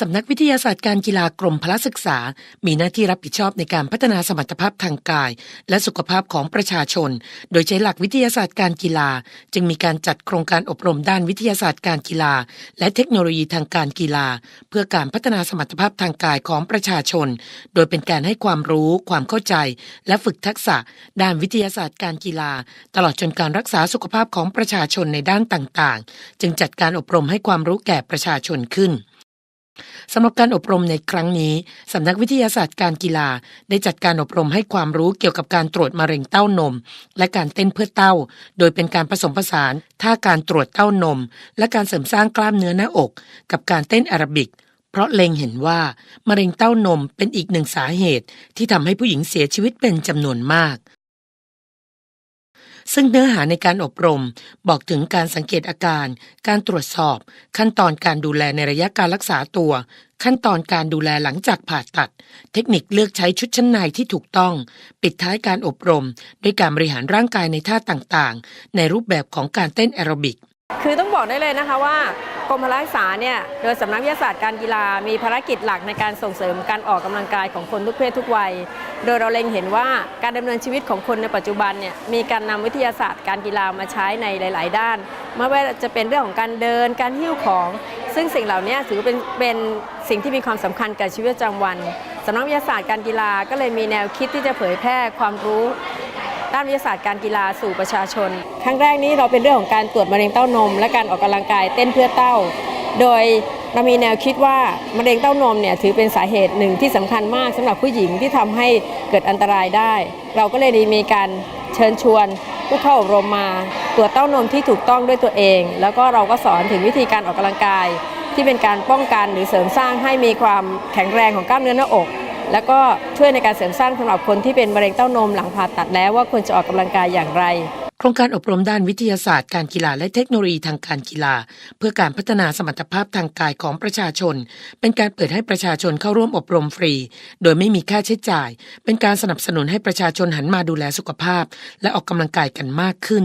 สำนักวิทยาศาสตร์การกีฬากรมพละศึกษา มีหน้าที่รับผิดชอบในการพัฒนาสมรรถภาพทางกาย และสุขภาพของประชาชน โดยใช้หลักวิทยาศาสตร์การกีฬา จึงมีการจัดโครงการอบรมด้านวิทยาศาสตร์การกีฬา และเทคโนโลยีทางการกีฬา เพื่อการพัฒนาสมรรถภาพทางกายของประชาชน โดยเป็นการให้ความรู้ ความเข้าใจ และฝึกทักษะ ด้านวิทยาศาสตร์การกีฬา ตลอดจนการรักษาสุขภาพของประชาชนในด้านต่างๆ จึงจัดการอบรมให้ความรู้แก่ประชาชนขึ้น สำหรับการอบรมในครั้งนี้ สำนักวิทยาศาสตร์การกีฬา ได้จัดการอบรมให้ความรู้เกี่ยวกับการตรวจมะเร็งเต้านม และการเต้นเพื่อเต้า โดยเป็นการผสมผสานท่าการตรวจเต้านม และการเสริมสร้างกล้ามเนื้อหน้าอก กับการเต้นแอโรบิก เพราะเล็งเห็นว่ามะเร็งเต้านมเป็นอีกหนึ่งสาเหตุ ที่ทำให้ผู้หญิงเสียชีวิตเป็นจำนวนมาก ซึ่งเนื้อหาในการอบรมบอกถึงการสังเกตอาการ การตรวจสอบ ขั้นตอนการดูแลในระยะการรักษาตัว ขั้นตอนการดูแลหลังจากผ่าตัด เทคนิคเลือกใช้ชุดชั้นในที่ถูกต้อง ปิดท้ายการอบรม ด้วยการบริหารร่างกายในท่าต่างๆ ในรูปแบบของการเต้นแอโรบิก คือต้องบอกได้เลยนะคะว่า กรมพละศึกษาเนี่ยโดยสำนักวิทยาศาสตร์การกีฬามีภารกิจหลักในการส่งเสริมการออกกำลังกายของคนทุกเพศทุกวัย โดยเราเล็งเห็นว่าการดำเนินชีวิตของคนในปัจจุบันเนี่ยมีการนำวิทยาศาสตร์การกีฬามาใช้ในหลาย ๆ ด้านไม่ว่าจะเป็นเรื่องของการเดินการหิ้วของ ซึ่งสิ่งเหล่านี้ถือเป็นเป็นสิ่งที่มีความสำคัญกับชีวิตประจำวันสำนักวิทยาศาสตร์การกีฬาก็เลยมีแนวคิดที่จะเผยแพร่ความรู้ ด้านวิทยาศาสตร์การกีฬาสู่ประชาชน ครั้งแรกนี้เราเป็นเรื่องของการตรวจมะเร็งเต้านม และการออกกำลังกายเต้นเพื่อเต้า โดยเรามีแนวคิดว่ามะเร็งเต้านมเนี่ยถือเป็นสาเหตุหนึ่งที่สำคัญมากสำหรับผู้หญิงที่ทำให้เกิดอันตรายได้ เราก็เลยมีการเชิญชวนผู้เข้าอบรมมาตรวจเต้านมที่ถูกต้องด้วยตัวเอง แล้วก็เราก็สอนถึงวิธีการออกกำลังกาย ที่เป็นการป้องกันหรือเสริมสร้างให้มีความแข็งแรงของกล้ามเนื้อหน้าอก แล้วก็ช่วยในการเสริมสร้างสำหรับคนที่เป็นมะเร็งเต้านมหลังผ่าตัดแล้วว่าควรจะออกกำลังกายอย่างไร โครงการอบรมด้านวิทยาศาสตร์การกีฬาและเทคโนโลยีทางการกีฬา เพื่อการพัฒนาสมรรถภาพทางกายของประชาชน เป็นการเปิดให้ประชาชนเข้าร่วมอบรมฟรี โดยไม่มีค่าใช้จ่าย เป็นการสนับสนุนให้ประชาชนหันมาดูแลสุขภาพ และออกกำลังกายกันมากขึ้น